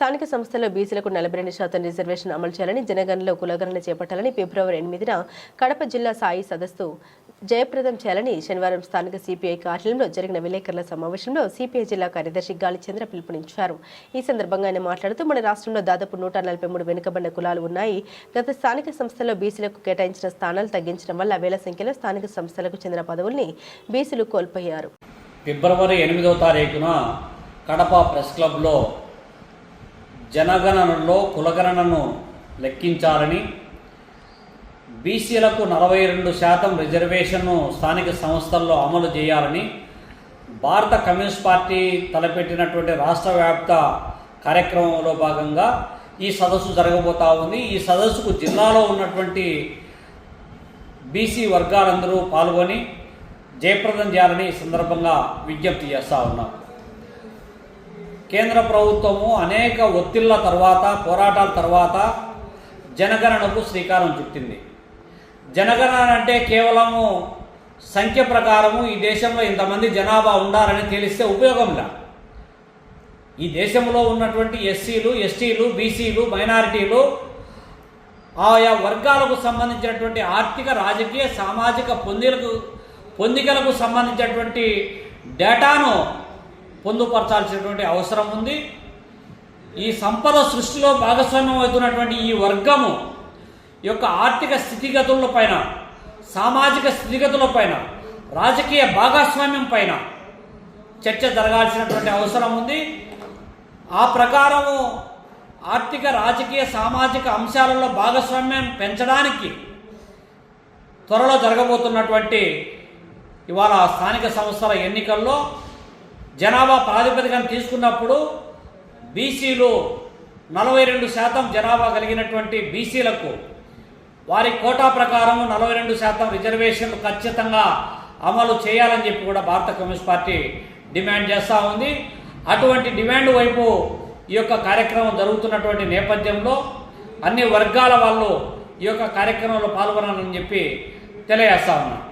స్థానిక సంస్థల్లో బీసీలకు నలభై రెండు శాతం రిజర్వేషన్ అమలు చేయాలని జనగణనలో కులగణన చేపట్టాలని ఫిబ్రవరి ఎనిమిదిన కడప జిల్లా సాయి సదస్సు జయప్రదం చేయాలని శనివారం స్థానిక సిపిఐ కార్యాలయంలో జరిగిన విలేకరుల సమావేశంలో సిపిఐ జిల్లా కార్యదర్శి గాలిచంద్ర పిలుపునిచ్చారు. ఈ సందర్భంగా ఆయన మాట్లాడుతూ మన రాష్ట్రంలో దాదాపు నూట నలభై మూడు వెనుకబడిన కులాలు ఉన్నాయి. గత స్థానిక సంస్థల్లో బీసీలకు కేటాయించిన స్థానాలు తగ్గించడం వల్ల వేల సంఖ్యలో స్థానిక సంస్థలకు చెందిన పదవుల్ని బీసీలు కోల్పోయారు. ఫిబ్రవరి ఎనిమిదవ తారీఖున కడప ప్రెస్ క్లబ్లో జనగణనలో కులగణనను లెక్కించాలని బీసీలకు నలభై రెండు శాతం రిజర్వేషన్ను స్థానిక సంస్థల్లో అమలు చేయాలని భారత కమ్యూనిస్ట్ పార్టీ తలపెట్టినటువంటి రాష్ట్ర వ్యాప్త కార్యక్రమంలో భాగంగా ఈ సదస్సు జరగబోతా ఉంది. ఈ సదస్సుకు జిల్లాలో ఉన్నటువంటి బీసీ వర్గాలందరూ పాల్గొని జయప్రదం చేయాలని ఈ సందర్భంగా విజ్ఞప్తి చేస్తా ఉన్నాం. కేంద్ర ప్రభుత్వము అనేక ఒత్తిళ్ళ తర్వాత పోరాటాల తర్వాత జనగణనకు శ్రీకారం చుట్టింది. జనగణన అంటే కేవలము సంఖ్య ప్రకారము ఈ దేశంలో ఇంతమంది జనాభా ఉండాలని తెలిస్తే ఉపయోగంలా ఈ దేశంలో ఉన్నటువంటి ఎస్సీలు ఎస్టీలు బీసీలు మైనారిటీలు ఆయా వర్గాలకు సంబంధించినటువంటి ఆర్థిక రాజకీయ సామాజిక పొందిలకు పొందికలకు సంబంధించినటువంటి డేటాను పొందుపరచాల్సినటువంటి అవసరం ఉంది. ఈ సంపద సృష్టిలో భాగస్వామ్యం అవుతున్నటువంటి ఈ వర్గము యొక్క ఆర్థిక స్థితిగతుల పైన సామాజిక స్థితిగతుల పైన రాజకీయ భాగస్వామ్యం పైన చర్చ జరగాల్సినటువంటి అవసరం ఉంది. ఆ ప్రకారము ఆర్థిక రాజకీయ సామాజిక అంశాలలో భాగస్వామ్యం పెంచడానికి త్వరలో జరగబోతున్నటువంటి ఇవాళ స్థానిక సంస్థల ఎన్నికల్లో జనాభా ప్రాతిపదికన తీసుకున్నప్పుడు బీసీలు నలభై రెండు శాతం జనాభా కలిగినటువంటి బీసీలకు వారి కోటా ప్రకారం నలభై రెండు శాతం రిజర్వేషన్లు ఖచ్చితంగా అమలు చేయాలని చెప్పి కూడా భారత కమ్యూనిస్ట్ పార్టీ డిమాండ్ చేస్తూ ఉంది. అటువంటి డిమాండ్ వైపు ఈ యొక్క కార్యక్రమం జరుగుతున్నటువంటి నేపథ్యంలో అన్ని వర్గాల వాళ్ళు ఈ యొక్క కార్యక్రమంలో పాల్గొనాలని చెప్పి తెలియజేస్తా ఉన్నాను